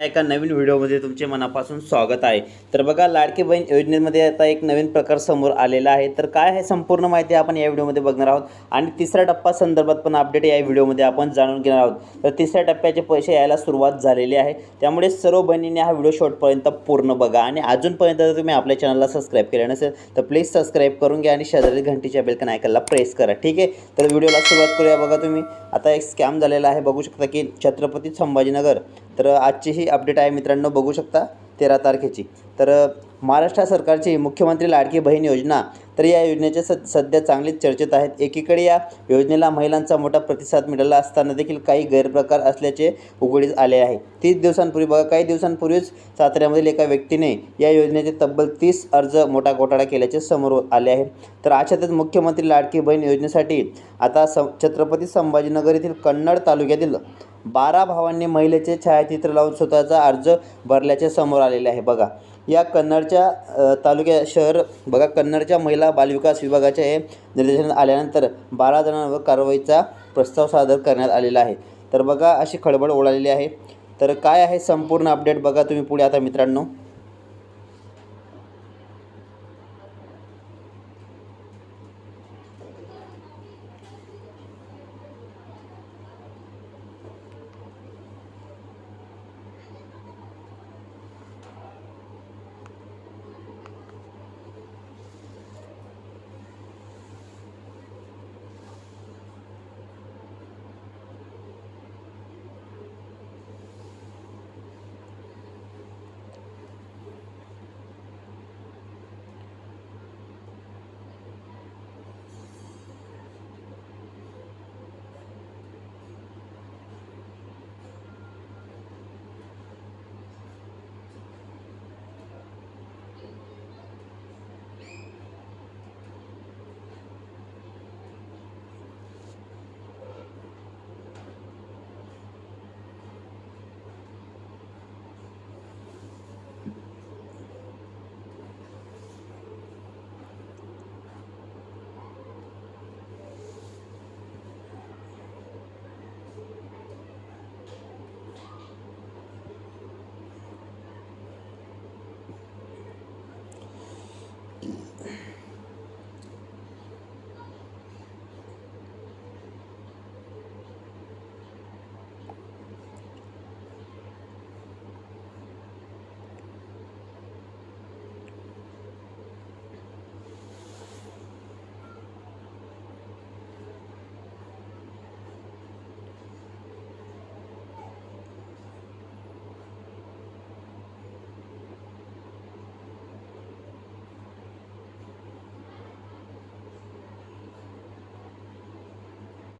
एका नवीन व्हिडिओमध्ये तुमचे मनापासून स्वागत आहे. तर बघा लाडकी बहीण योजनेमध्ये आता एक नवीन प्रकार समोर आलेला आहे. तर काय आहे संपूर्ण माहिती आपण या व्हिडिओमध्ये बघणार आहोत. आणि तिसऱ्या टप्पा संदर्भात पण अपडेट या व्हिडिओमध्ये आपण जाणून घेणार आहोत. तर तिसऱ्या टप्प्याचे पैसे यायला सुरुवात झालेली आहे. त्यामुळे सर्व बहिणींनी हा व्हिडिओ शॉर्टपर्यंत पूर्ण बघा. आणि अजूनपर्यंत जर तुम्ही आपल्या चॅनलला सबस्क्राईब केलं नसेल तर प्लीज सबस्क्राईब करून घ्या आणि शेजारी घंटीच्या बेलकन ऐकायला प्रेस करा. ठीक आहे? तर व्हिडिओला सुरुवात करूया बघा तुम्ही. आता एक स्कॅम झालेला आहे. बघू शकता की छत्रपती संभाजीनगर तर आजची ही अपडेट आहे मित्रांनो बघू शकता तेरा तारखेची. तर महाराष्ट्र सरकारची मुख्यमंत्री लाडकी बहीण योजना तर या योजनेचे स सध्या चांगलीच चर्चेत आहेत. एकीकडे या योजनेला महिलांचा मोठा प्रतिसाद मिळाला असताना देखील काही गैरप्रकार असल्याचे उघडीस आले आहे. तीस दिवसांपूर्वी बघा काही दिवसांपूर्वीच साताऱ्यामधील एका व्यक्तीने या योजनेचे तब्बल तीस अर्ज मोठा घोटाळा केल्याचे समोर आले आहे. तर अशातच मुख्यमंत्री लाडकी बहीण योजनेसाठी आता स छत्रपती संभाजीनगर येथील कन्नड तालुक्यातील बारा भावांनी महिलेचे छायाचित्र लावून स्वतःचा अर्ज भरल्याचे समोर आलेले आहे. बघा या कन्नडच्या तालुक्या शहर बघा कन्नडच्या महिला बालविकास विभागाच्या हे निर्देशन आल्यानंतर बारा जणांवर कारवाईचा प्रस्ताव सादर करण्यात आलेला आहे. तर बघा अशी खळबळ ओढालेली आहे. तर काय आहे संपूर्ण अपडेट बघा तुम्ही पुढे आता मित्रांनो.